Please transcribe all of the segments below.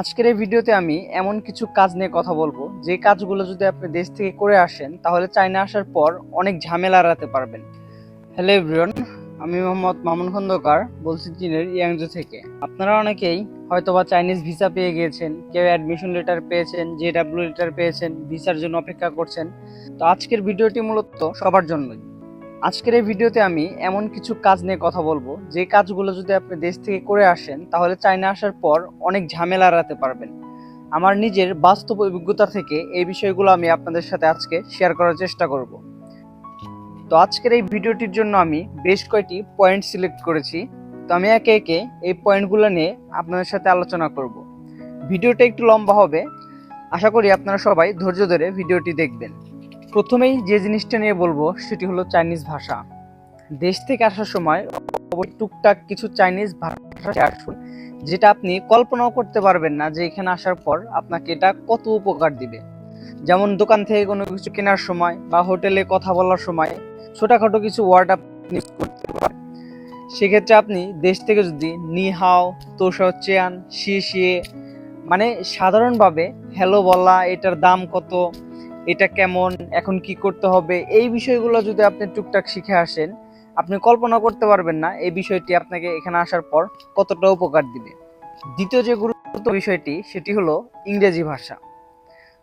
আজকের এই ভিডিওতে আমি এমন কিছু কাজ নিয়ে কথা বলব। যে কাজগুলো যদি আপনি দেশ থেকে করে আসেন, তাহলে চাইনা আসার পর অনেক ঝামেলা এড়াতে পারবেন। হ্যালো এভরিওয়ান, আমি মোহাম্মদ মামুন খন্দকার, বলছি চীনের ইয়াংজো থেকে। আপনারা অনেকেই হয়তোবা চাইনিজ ভিসা পেয়ে গিয়েছেন, কেউ অ্যাডমিশন লেটার পেয়েছেন, জেডাব্লিউ লেটার পেয়েছেন, ভিসার জন্য অপেক্ষা করছেন। তো আজকের ভিডিওটি মূলত সবার জন্যই। আজকের এই ভিডিওতে আমি এমন কিছু কাজ নিয়ে কথা বলব। যে কাজগুলো যদি আপনি দেশ থেকে করে আসেন, তাহলে চায়না আসার পর অনেক ঝামেলা এড়াতে পারবেন। আমার নিজের বাস্তব অভিজ্ঞতা থেকে এই বিষয়গুলো আমি আপনাদের সাথে আজকে শেয়ার করার চেষ্টা করব। তো আজকের এই ভিডিওটির জন্য আমি বেশ কয়েকটি পয়েন্ট সিলেক্ট করেছি। তো আমি একে একে এই পয়েন্টগুলো নিয়ে আপনাদের সাথে আলোচনা করব। ভিডিওটা একটু লম্বা হবে। আশা করি আপনারা সবাই ধৈর্য ধরে ভিডিওটি দেখবেন। প্রথমেই যে জিনিসটা নিয়ে বলব, সেটি হলো চাইনিজ ভাষা। দেশ থেকে আসার সময় টুকটাক কিছু চাইনিজ ভাষা আসুন যেটা আপনি কল্পনাও করতে পারবেন না যে এখানে আসার পর আপনাকে এটা কত উপকার দিবে। যেমন দোকান থেকে কোনো কিছু কেনার সময় বা হোটেলে কথা বলার সময় ছোটখাটো কিছু ওয়ার্ড আপনি use করতে পারেন। সেক্ষেত্রে আপনি দেশ থেকে যদি নিহাও, তোষাও চেয়ান শিয়ে শিয়ে মানে সাধারণভাবে হ্যালো বলা, এটার দাম কত এটা কেমন, এখন কি করতে হবে, এই বিষয়গুলো যদি আপনি টুকটাক শিখে আসেন, আপনি কল্পনা করতে পারবেন না এই বিষয়টি আপনাকে এখানে আসার পর কতটা উপকার দিবে। দ্বিতীয় যে গুরুত্ব বিষয়টি, সেটি হলো ইংরেজি ভাষা।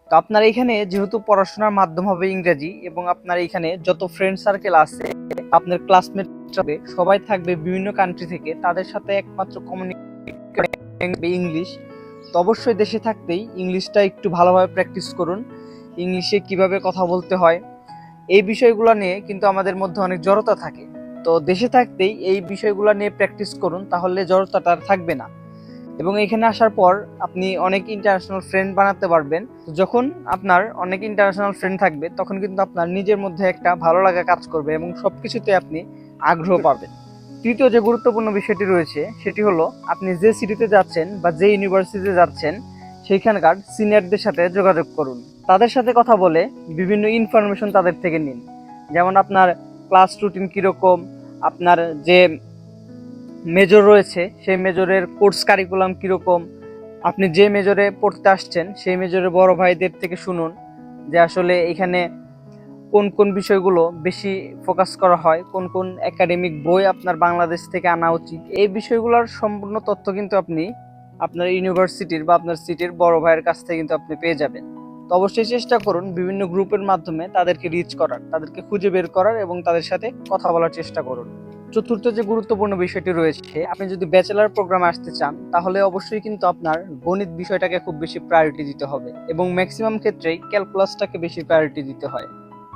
তো আপনার এখানে যেহেতু পড়াশোনার মাধ্যম হবে ইংরেজি এবং আপনার এখানে যত ফ্রেন্ড সার্কেল আছে, আপনার ক্লাসমেট হবে, সবাই থাকবে বিভিন্ন কান্ট্রি থেকে, তাদের সাথে একমাত্র কমিউনিকেট ইংলিশ। তো অবশ্যই দেশে থাকতেই ইংলিশটা একটু ভালোভাবে প্র্যাকটিস করুন। ইংলিশে কীভাবে কথা বলতে হয়, এই বিষয়গুলো নিয়ে কিন্তু আমাদের মধ্যে অনেক জড়তা থাকে। তো দেশে থাকতেই এই বিষয়গুলো নিয়ে প্র্যাকটিস করুন, তাহলে জড়তাটা থাকবে না। এবং এখানে আসার পর আপনি অনেক ইন্টারন্যাশনাল ফ্রেন্ড বানাতে পারবেন। যখন আপনার অনেক ইন্টারন্যাশনাল ফ্রেন্ড থাকবে, তখন কিন্তু আপনার নিজের মধ্যে একটা ভালো লাগা কাজ করবে এবং সব কিছুতে আপনি আগ্রহ পাবেন। তৃতীয় যে গুরুত্বপূর্ণ বিষয়টি রয়েছে, সেটি হলো আপনি যে সিটিতে যাচ্ছেন বা যে ইউনিভার্সিটিতে যাচ্ছেন সেইখানকার সিনিয়রদের সাথে যোগাযোগ করুন। তাদের সাথে কথা বলে বিভিন্ন ইনফরমেশন তাদের থেকে নিন। যেমন আপনার ক্লাস রুটিন কীরকম, আপনার যে মেজর রয়েছে, সেই মেজরের কোর্স কারিকুলাম কীরকম, আপনি যে মেজরে পড়তে আসছেন, সেই মেজরের বড় ভাইদের থেকে শুনুন যে আসলে এখানে কোন কোন বিষয়গুলো বেশি ফোকাস করা হয়, কোন কোন একাডেমিক বই আপনার বাংলাদেশ থেকে আনা উচিত। এই বিষয়গুলোর সম্পূর্ণ তথ্য কিন্তু আপনি আপনার ইউনিভার্সিটির বা আপনার সিটির বড় ভাইয়ের কাছ থেকে কিন্তু আপনি পেয়ে যাবেন। তো অবশ্যই চেষ্টা করুন বিভিন্ন গ্রুপের মাধ্যমে তাদেরকে রিচ করার, তাদেরকে খুঁজে বের করার এবং তাদের সাথে কথা বলার চেষ্টা করুন। চতুর্থ যে গুরুত্বপূর্ণ বিষয়টি রয়েছে, আপনি যদি ব্যাচেলার প্রোগ্রামে আসতে চান, তাহলে অবশ্যই কিন্তু আপনার গণিত বিষয়টাকে খুব বেশি প্রায়োরিটি দিতে হবে এবং ম্যাক্সিমাম ক্ষেত্রেই ক্যালকুলাসটাকে বেশি প্রায়োরিটি দিতে হয়।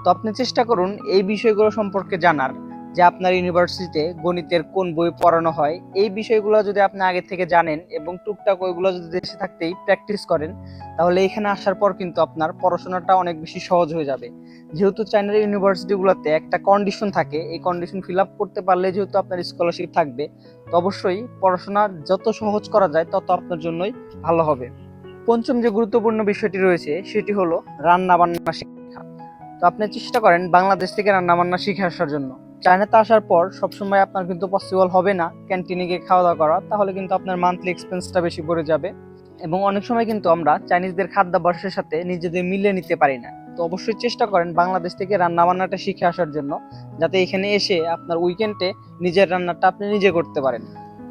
তো আপনি চেষ্টা করুন এই বিষয়গুলো সম্পর্কে জানার। যে আপনার ইউনিভার্সিটিতে গণিতের কোন বই পড়ানো হয়, এই বিষয়গুলো যদি আপনি আগে থেকে জানেন এবং টুকটাক ওইগুলো যদি দেশে থাকতেই প্র্যাকটিস করেন, তাহলে এখানে আসার পর কিন্তু আপনার পড়াশোনাটা অনেক বেশি সহজ হয়ে যাবে। যেহেতু চাইনার ইউনিভার্সিটিগুলোতে একটা কন্ডিশন থাকে, এই কন্ডিশন ফিল আপ করতে পারলে যেহেতু আপনার স্কলারশিপ থাকবে, তো অবশ্যই পড়াশোনা যত সহজ করা যায় তত আপনার জন্যই ভালো হবে। পঞ্চম যে গুরুত্বপূর্ণ বিষয়টি রয়েছে, সেটি হলো রান্না বান্না তো আপনি চেষ্টা করেন বাংলাদেশ থেকে রান্না বান্না শিখে আসার জন্য। চায়নাতে আসার পর সবসময় আপনার কিন্তু পসিবল হবে না ক্যান্টিনে গিয়ে খাওয়া দাওয়া করা, তাহলে কিন্তু আপনার মান্থলি এক্সপেন্সটা বেশি পড়ে যাবে। এবং অনেক সময় কিন্তু আমরা চাইনিজদের খাদ্যাভ্যাসের সাথে নিজেদের মিলিয়ে নিতে পারি না। তো অবশ্যই চেষ্টা করেন বাংলাদেশ থেকে রান্না বান্নাটা শিখে আসার জন্য, যাতে এখানে এসে আপনার উইকেন্ডে নিজের রান্নাটা আপনি নিজে করতে পারেন।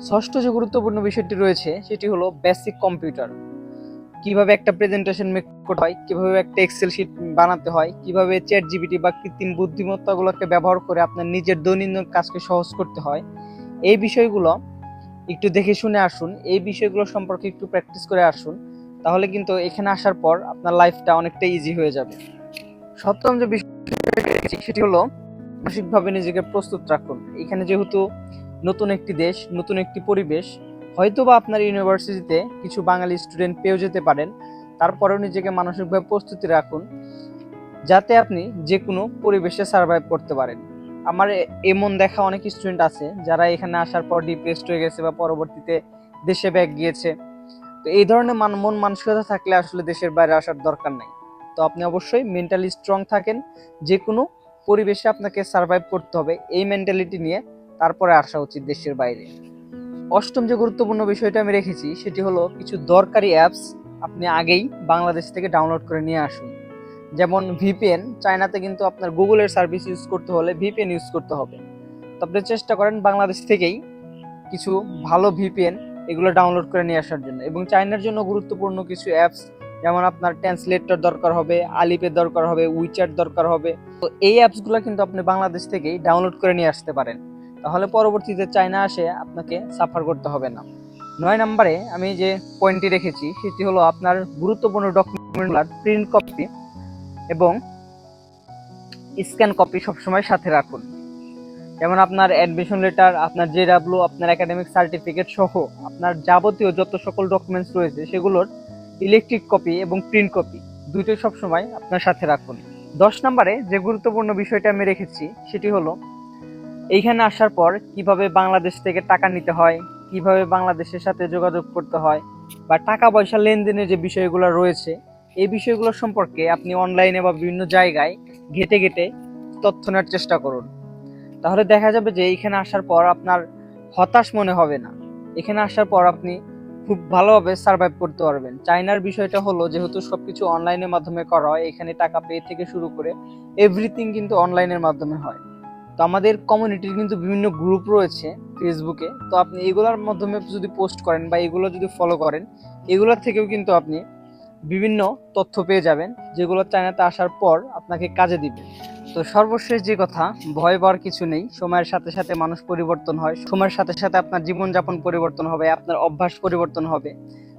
ষষ্ঠ যে গুরুত্বপূর্ণ বিষয়টি রয়েছে, সেটি হলো বেসিক কম্পিউটার কীভাবে একটা প্রেজেন্টেশন মেক করতে হয়, কীভাবে একটা এক্সেল শিট বানাতে হয়, কীভাবে চ্যাট জিবিটি বা কৃত্রিম বুদ্ধিমত্তাগুলোকে ব্যবহার করে আপনার নিজের দৈনন্দিন কাজকে সহজ করতে হয়, এই বিষয়গুলো একটু দেখে শুনে আসুন, এই বিষয়গুলো সম্পর্কে একটু প্র্যাকটিস করে আসুন, তাহলে কিন্তু এখানে আসার পর আপনার লাইফটা অনেকটা ইজি হয়ে যাবে। সপ্তম যে বিষয় সেটি হলো মানসিকভাবে নিজেকে প্রস্তুত রাখুন। এখানে যেহেতু নতুন একটি দেশ, নতুন একটি পরিবেশ হয়তো বা আপনার ইউনিভার্সিটিতে কিছু বাঙালি স্টুডেন্ট পেয়েও যেতে পারেন। তারপরেও নিজেকে মানসিকভাবে প্রস্তুতি রাখুন, যাতে আপনি যে কোনো পরিবেশে সার্ভাইভ করতে পারেন। আমার এমন দেখা অনেক স্টুডেন্ট আছে যারা এখানে আসার পর ডিপ্রেসড হয়ে গেছে বা পরবর্তীতে দেশে ব্যাগ গিয়েছে। তো এই ধরনের মান, মন মানসিকতা থাকলে আসলে দেশের বাইরে আসার দরকার নাই। তো আপনি অবশ্যই মেন্টালি স্ট্রং থাকেন যে কোনো পরিবেশে আপনাকে সার্ভাইভ করতে হবে। এই মেন্টালিটি নিয়ে তারপরে আসা উচিত দেশের বাইরে। অষ্টম যে গুরুত্বপূর্ণ বিষয়টা আমি রেখেছি, সেটি হলো কিছু দরকারি অ্যাপস আপনি আগেই বাংলাদেশ থেকে ডাউনলোড করে নিয়ে আসুন। যেমন ভিপিএন চায়নাতে কিন্তু আপনার গুগলের সার্ভিস ইউজ করতে হলে ভিপিএন ইউজ করতে হবে। তো আপনি চেষ্টা করেন বাংলাদেশ থেকেই কিছু ভালো ভিপিএন এগুলো ডাউনলোড করে নিয়ে আসার জন্য। এবং চায়নার জন্য গুরুত্বপূর্ণ কিছু অ্যাপস যেমন আপনার ট্রান্সলেটর দরকার হবে আলিপের দরকার হবে উইচ্যাট দরকার হবে। তো এই অ্যাপসগুলো কিন্তু আপনি বাংলাদেশ থেকেই ডাউনলোড করে নিয়ে আসতে পারেন। তাহলে পরবর্তীতে চায়না আসে, আপনাকে সাফার করতে হবে না। নয় নম্বরে আমি যে পয়েন্টটি রেখেছি, সেটি হলো আপনার গুরুত্বপূর্ণ ডকুমেন্টগুলোর প্রিন্ট কপি এবং স্ক্যান কপি সবসময় সাথে রাখুন। যেমন আপনার অ্যাডমিশন লেটার আপনার জে ডাব্লিউ আপনার একাডেমিক সার্টিফিকেট সহ আপনার যাবতীয় যত সকল ডকুমেন্টস রয়েছে, সেগুলোর ইলেকট্রিক কপি এবং প্রিন্ট কপি দুটোই সবসময় আপনার সাথে রাখুন। দশ নম্বরে যে গুরুত্বপূর্ণ বিষয়টা আমি রেখেছি, সেটি হলো এইখানে আসার পর কীভাবে বাংলাদেশ থেকে টাকা নিতে হয়, কীভাবে বাংলাদেশের সাথে যোগাযোগ করতে হয় বা টাকা পয়সা লেনদেনের যে বিষয়গুলো রয়েছে, এই বিষয়গুলো সম্পর্কে আপনি অনলাইনে বা বিভিন্ন জায়গায় ঘেটে ঘেটে তথ্য নেওয়ার চেষ্টা করুন। তাহলে দেখা যাবে যে এখানে আসার পর আপনার হতাশ মনে হবে না। এখানে আসার পর আপনি খুব ভালোভাবে সার্ভাইভ করতে পারবেন। চায়নার বিষয়টা হলো যেহেতু সব কিছু অনলাইনের মাধ্যমে করা হয়, এখানে টাকা পে থেকে শুরু করে এভরিথিং কিন্তু অনলাইনের মাধ্যমে হয়। তো আমাদের কমিউনিটির কিন্তু বিভিন্ন গ্রুপ রয়েছে ফেসবুকে তো আপনি এগুলোর মাধ্যমে যদি পোস্ট করেন বা এগুলো যদি ফলো করেন, এগুলোর থেকেও কিন্তু আপনি বিভিন্ন তথ্য পেয়ে যাবেন, যেগুলো চায়নাতে আসার পর আপনাকে কাজে দিবে। তো সর্বশেষ যে কথা, ভয় পাওয়ার কিছু নেই, সময়ের সাথে সাথে মানুষ পরিবর্তন হয়, সময়ের সাথে সাথে আপনার জীবনযাপন পরিবর্তন হবে, আপনার অভ্যাস পরিবর্তন হবে।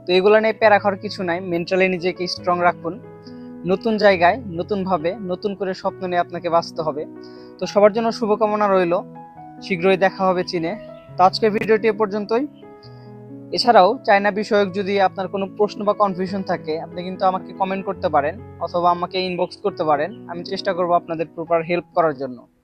তো এগুলো নিয়ে প্যারা খাওয়ার কিছু নাই মেন্টালি নিজেকে স্ট্রং রাখুন। নতুন জায়গায়, নতুনভাবে, নতুন করে স্বপ্ন নিয়ে আপনাকে বাঁচতে হবে। তো সবার জন্য শুভকামনা রইল। শীঘ্রই দেখা হবে চীনে। তো আজকের ভিডিওটি এ পর্যন্তই। এছাড়াও চায়না বিষয়ক যদি আপনার কোনো প্রশ্ন বা কনফিউশন থাকে, আপনি কিন্তু আমাকে কমেন্ট করতে পারেন অথবা আমাকে ইনবক্স করতে পারেন। আমি চেষ্টা করব আপনাদের প্রপার হেল্প করার জন্য।